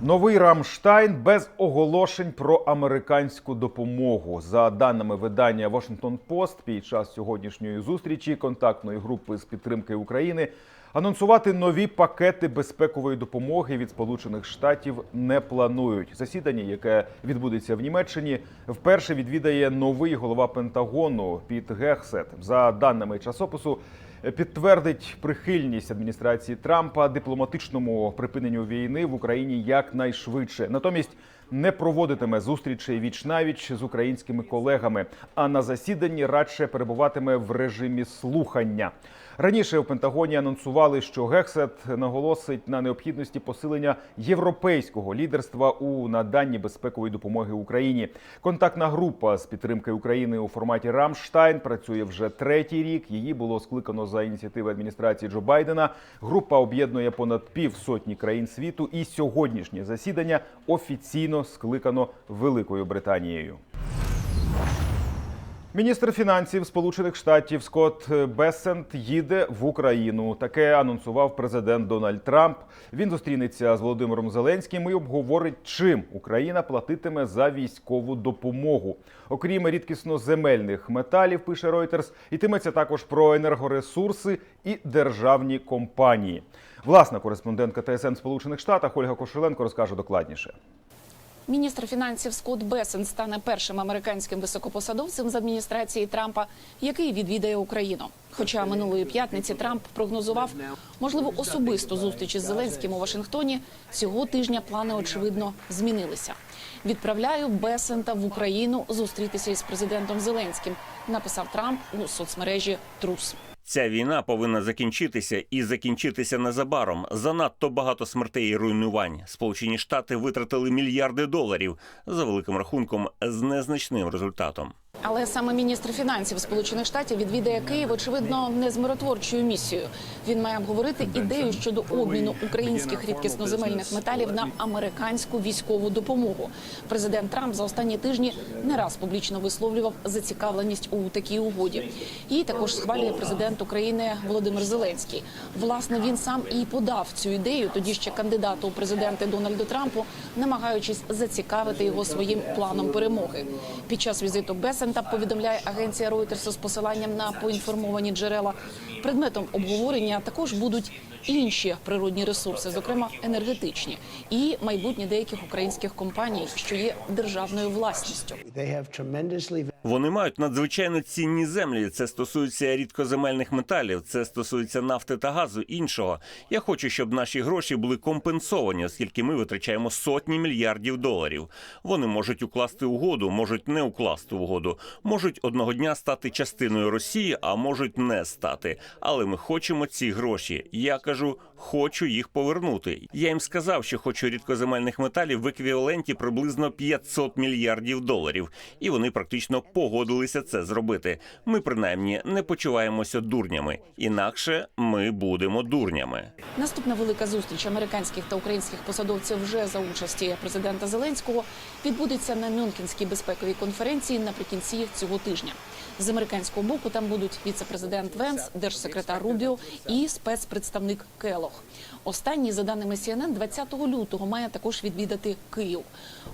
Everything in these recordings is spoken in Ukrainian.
Новий Рамштайн без оголошень про американську допомогу. За даними видання Washington Post, під час сьогоднішньої зустрічі контактної групи з підтримки України анонсувати нові пакети безпекової допомоги від Сполучених Штатів не планують. Засідання, яке відбудеться в Німеччині, вперше відвідає новий голова Пентагону Піт Гексет. За даними часопису, підтвердить прихильність адміністрації Трампа дипломатичному припиненню війни в Україні якнайшвидше. Натомість не проводитиме зустрічей віч навіч з українськими колегами, а на засіданні радше перебуватиме в режимі слухання. Раніше у Пентагоні анонсували, що Гексет наголосить на необхідності посилення європейського лідерства у наданні безпекової допомоги Україні. Контактна група з підтримки України у форматі Рамштайн працює вже третій рік. Її було скликано за ініціативи адміністрації Джо Байдена. Група об'єднує понад півсотні країн світу, і сьогоднішнє засідання офіційно скликано Великою Британією. Міністр фінансів Сполучених Штатів Скотт Бессент їде в Україну. Таке анонсував президент Дональд Трамп. Він зустрінеться з Володимиром Зеленським і обговорить, чим Україна платитиме за військову допомогу. Окрім рідкісно земельних металів, пише Reuters, йтиметься також про енергоресурси і державні компанії. Власна кореспондентка ТСН Сполучених Штатах Ольга Кошеленко розкаже докладніше. Міністр фінансів Скотт Бесен стане першим американським високопосадовцем з адміністрації Трампа, який відвідає Україну. Хоча минулої п'ятниці Трамп прогнозував можливо особисту зустріч із Зеленським у Вашингтоні. Цього тижня плани очевидно змінилися. Відправляю Бесента в Україну зустрітися із президентом Зеленським. Написав Трамп у соцмережі Трус. Ця війна повинна закінчитися і закінчитися незабаром. Занадто багато смертей і руйнувань. Сполучені Штати витратили мільярди доларів за великим рахунком з незначним результатом. Але саме міністр фінансів Сполучених Штатів відвідає Київ, очевидно, не з миротворчою місією. Він має обговорити ідею щодо обміну українських рідкісноземельних металів на американську військову допомогу. Президент Трамп за останні тижні не раз публічно висловлював зацікавленість у такій угоді. І також схвалює президент України Володимир Зеленський. Власне, він сам і подав цю ідею, тоді ще кандидату у президенти Дональду Трампу, намагаючись зацікавити його своїм планом перемоги. Під час візиту Бесента повідомляє агенція Reuters з посиланням на поінформовані джерела. Предметом обговорення також будуть інші природні ресурси, зокрема енергетичні, і майбутнє деяких українських компаній, що є державною власністю. Вони мають надзвичайно цінні землі. Це стосується рідкоземельних металів, це стосується нафти та газу. Іншого я хочу, щоб наші гроші були компенсовані, оскільки ми витрачаємо сотні мільярдів доларів. Вони можуть укласти угоду, можуть не укласти угоду, можуть одного дня стати частиною Росії, а можуть не стати. Але ми хочемо ці гроші. Я кажу, хочу їх повернути. Я їм сказав, що хочу рідкоземельних металів в еквіваленті приблизно 500 мільярдів доларів, і вони практично погодилися це зробити. Ми принаймні не почуваємося дурнями, інакше ми будемо дурнями. Наступна велика зустріч американських та українських посадовців вже за участі президента Зеленського відбудеться на Мюнхенській безпековій конференції наприкінці цього тижня. З американського боку там будуть віце-президент Венс, держсекретар Рубіо і спецпредставник Келох. Останній, за даними CNN, 20 лютого має також відвідати Київ.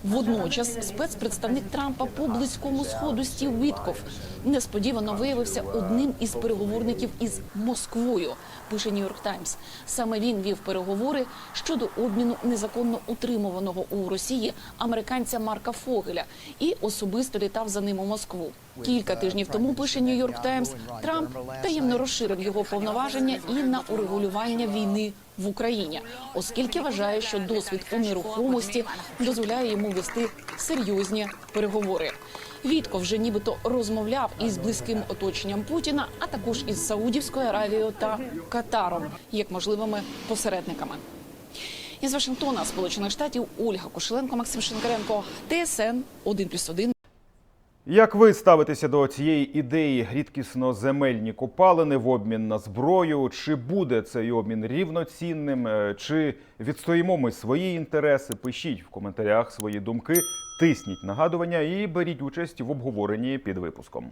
Водночас спецпредставник Трампа по близькому сходу Стів Вітков несподівано виявився одним із переговорників із Москвою. Пише Нью-Йорк Таймс. Саме він вів переговори щодо обміну незаконно утримуваного у Росії американця Марка Фогеля і особисто літав за ним у Москву. Кілька тижнів тому пише Нью-Йорк Таймс. Трамп таємно розширив його повноваження і на урегулювання війни в Україні, оскільки вважає, що досвід у нерухомості дозволяє йому вести серйозні переговори. Вітко вже нібито розмовляв із близьким оточенням Путіна, а також із Саудівською Аравією та Катаром як можливими посередниками. Із Вашингтона, Сполучених Штатів, Ольга Кошеленко, Максим Шинкаренко, ТСН 1+,1. Як ви ставитеся до цієї ідеї рідкісно земельні копалини в обмін на зброю? Чи буде цей обмін рівноцінним? Е, Чи відстоїмо ми свої інтереси? Пишіть в коментарях свої думки, тисніть нагадування і беріть участь в обговоренні під випуском.